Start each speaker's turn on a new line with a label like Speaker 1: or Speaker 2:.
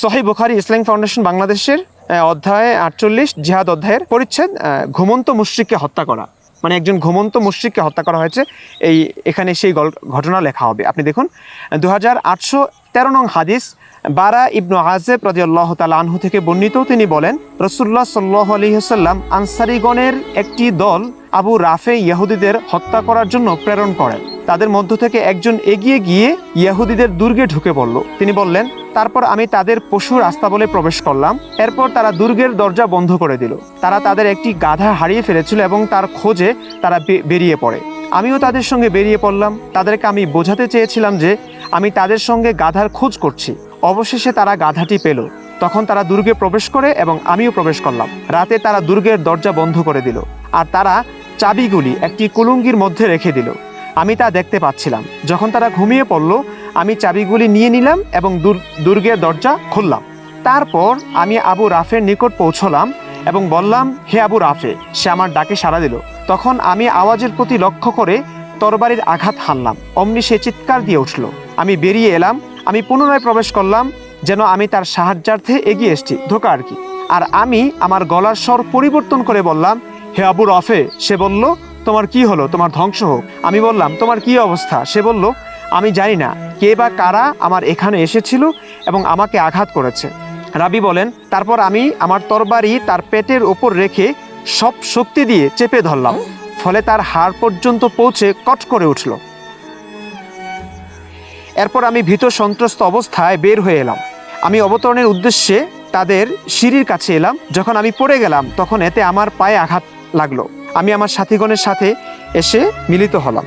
Speaker 1: সহি বুখারি ইসলাম ফাউন্ডেশন বাংলাদেশের অধ্যায় আটচল্লিশ, জিহাদ অধ্যায়ের পরিচ্ছেদ ঘুমন্ত মুশ্রিককে হত্যা করা। মানে একজন ঘুমন্ত মুশ্রিককে হত্যা করা হয়েছে। এই, এখানে সেই ঘটনা লেখা হবে। আপনি দেখুন দু হাজার আটশো তেরো নং হাদিস, বারা ইবনু আজেব রাজি আল্লাহ তালা আনহু থেকে বর্ণিত। তিনি বলেন রসুল্লাহ সাল্লাহ আলহিহাল্লাম আনসারিগণের একটি দল আবু রাফে ইয়াহুদিদের হত্যা করার জন্য প্রেরণ করেন। তাদের মধ্য থেকে একজন এগিয়ে গিয়ে ইয়াহুদিদের দুর্গে ঢুকে পড়ল। তিনি বললেন, তারপর আমি তাদের পশুর আস্তাবলে প্রবেশ করলাম। এরপর তারা দুর্গের দরজা বন্ধ করে দিল। তারা তাদের একটি গাধা হারিয়ে ফেলেছিল এবং তার খোঁজে তারা বেরিয়ে পড়ে। আমিও তাদের সঙ্গে বেরিয়ে পড়লাম। তাদেরকে আমি বোঝাতে চেয়েছিলাম যে, আমি তাদের সঙ্গে গাধার খোঁজ করছি। অবশেষে তারা গাধাটি পেল। তখন তারা দুর্গে প্রবেশ করে এবং আমিও প্রবেশ করলাম। রাতে তারা দুর্গের দরজা বন্ধ করে দিল। আর তারা চাবিগুলি একটি কুলুঙ্গির মধ্যে রেখে দিল। আমি তা দেখতে পাচ্ছিলাম। যখন তারা ঘুমিয়ে পড়ল, আমি চাবিগুলি নিয়ে নিলাম এবং দুর- দুর্গের দরজা খুললাম। তারপর আমি আবু রাফের নিকট পৌঁছলাম এবং বললাম, হে আবু রাফে, সে আমার ডাকে সাড়া দিল। তখন আমি আওয়াজের প্রতি লক্ষ্য করে তরবারির আঘাত হানলাম। অমনি সে চিৎকার দিয়ে উঠল। আমি বেরিয়ে এলাম। আমি পুনরায় প্রবেশ করলাম, যেন আমি তার সাহায্যার্থে এগিয়ে এসছি। ধোকা আর কি। আর আমি আমার গলার স্বর পরিবর্তন করে বললাম, হে আবু রাফে, সে বলল তোমার কি হলো? তোমার ধ্বংস হোক। আমি বললাম, তোমার কি অবস্থা? সে বলল, আমি জানি না। কে বা কারা আমার এখানে এসেছিল এবং আমাকে আঘাত করেছে? রাবি বলেন, তারপর আমি আমার তরবারি তার পেটের ওপর রেখে সব শক্তি দিয়ে চেপে ধরলাম। ফলে তার হাড় পর্যন্ত পৌঁছে কট করে উঠল। এরপর আমি ভীত সন্ত্রস্ত অবস্থায় বের হয়ে এলাম। আমি অবতরণের উদ্দেশ্যে তাদের সিঁড়ির কাছে এলাম। যখন আমি পড়ে গেলাম, তখন এতে আমার পায়ে আঘাত লাগল। আমি আমার সাথীগণের সাথে এসে মিলিত হলাম।